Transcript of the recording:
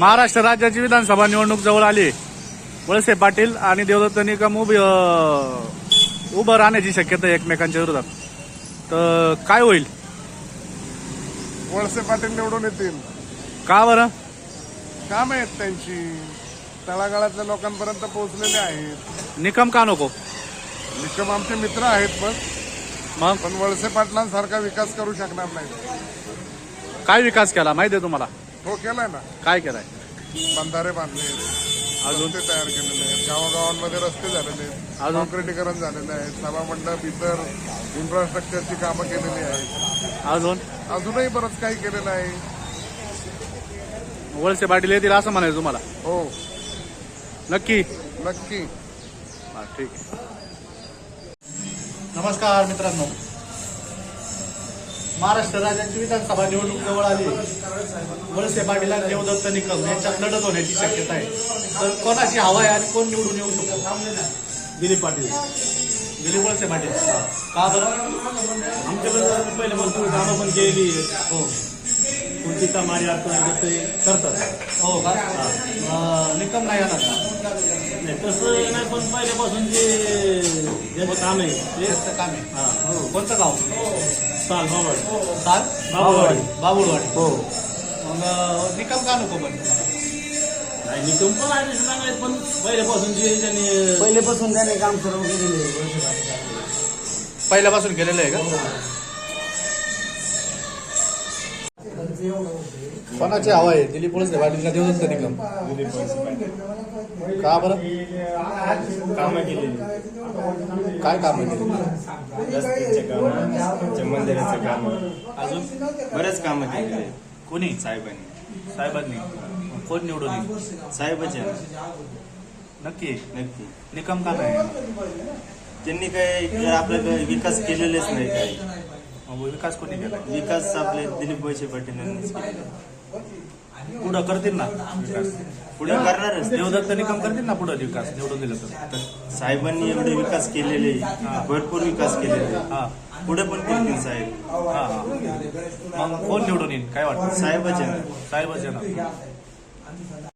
महाराष्ट्र राज्याची विधानसभा निवडणूक जवळ आली. वळसे पाटील आणि देवदत्त निकम उभी उभं राहण्याची शक्यता आहे एकमेकांच्या विरोधात. तर काय होईल? वळसे पाटील निवडून येतील. का बरं? काम आहेत त्यांची. तळागाळातल्या लोकांपर्यंत पोहोचलेले आहेत. निकम का नको? निकम आमचे मित्र आहेत पण. मग? पण वळसे पाटलांसारखा विकास करू शकणार नाही. काय विकास केला? माहिती आहे तुम्हाला? हो केलाय ना. काय केलाय? बंधारे बांधले. अजून? रस्ते तयार केलेले आहेत. गावागावांमध्ये रस्ते झालेले आहेत. अजून? कॉन्क्रिटीकरण झालेलं आहे. सभामंडप इतर इन्फ्रास्ट्रक्चरची कामं केलेली आहेत. अजून? अजूनही बरंच काही केलेलं आहे. वळसे पाटील येतील असं म्हणायचं तुम्हाला? हो. नक्की? नक्की. हा ठीक. आहे नमस्कार मित्रांनो. महाराष्ट्र राज्याची विधानसभा निवडणूक जवळ आली. वळसे पाटील आणि देवदत्त निकम यांच्यात लढत होण्याची शक्यता आहे. तर कोणाची हवा आहे आणि कोण निवडून येऊ शकतो? दिलीप पाटील. दिलीप वळसे पाटील. का बरं? आमच्याकडे पहिले भरपूर कामं पण केलेली आहेत. हो. कोणती कामारी अडचण करतात. हो का? निकम नाही येणार का? नाही तसं नाही पण पहिल्यापासून जे ज्याचं काम आहे ते त्यांचं काम आहे. हा हो. कोणतं गाव? चाल बाबा साल? बाबुळवाडी. बाबुळवाडी. हो. मग अं, निकम का नको पण नाही निकम पण आहे तसे चांगले पण पहिल्यापासून जे त्यांनी पहिलेपासून त्याने काम सर्व केलेले पहिल्यापासून केलेलं आहे का? कोणाची हवा आहे? दिलीप वळसे पाटील का देवदत्त निकम का बरं? कामं केलेली. काय काम आहे रस्त्याचे काम मंदिराचं काम. अजून बरेच कामं केलेली कोणी? साहेबांनी. साहेबांनी. कोण निवडून येईल? साहेबच नक्की? नक्की. निकम का नाही? त्यांनी काही आपल्या काही विकास केलेलेच नाही काही. विकास कोणी केला? विकास आपले दिलीप वळसे पाटील यांनीच पुढं करतील ना विकास? पुढे करणारच. देवदत्त निकम करतील ना पुढं विकास? निवडून दिलं तर. साहेबांनी एवढे विकास केलेले भरपूर विकास केलेले. हा. पुढे पण करतील साहेब? हा हा. मग कोण निवडून येईल? काय वाटतं? साहेबच ना साहेबच येणार.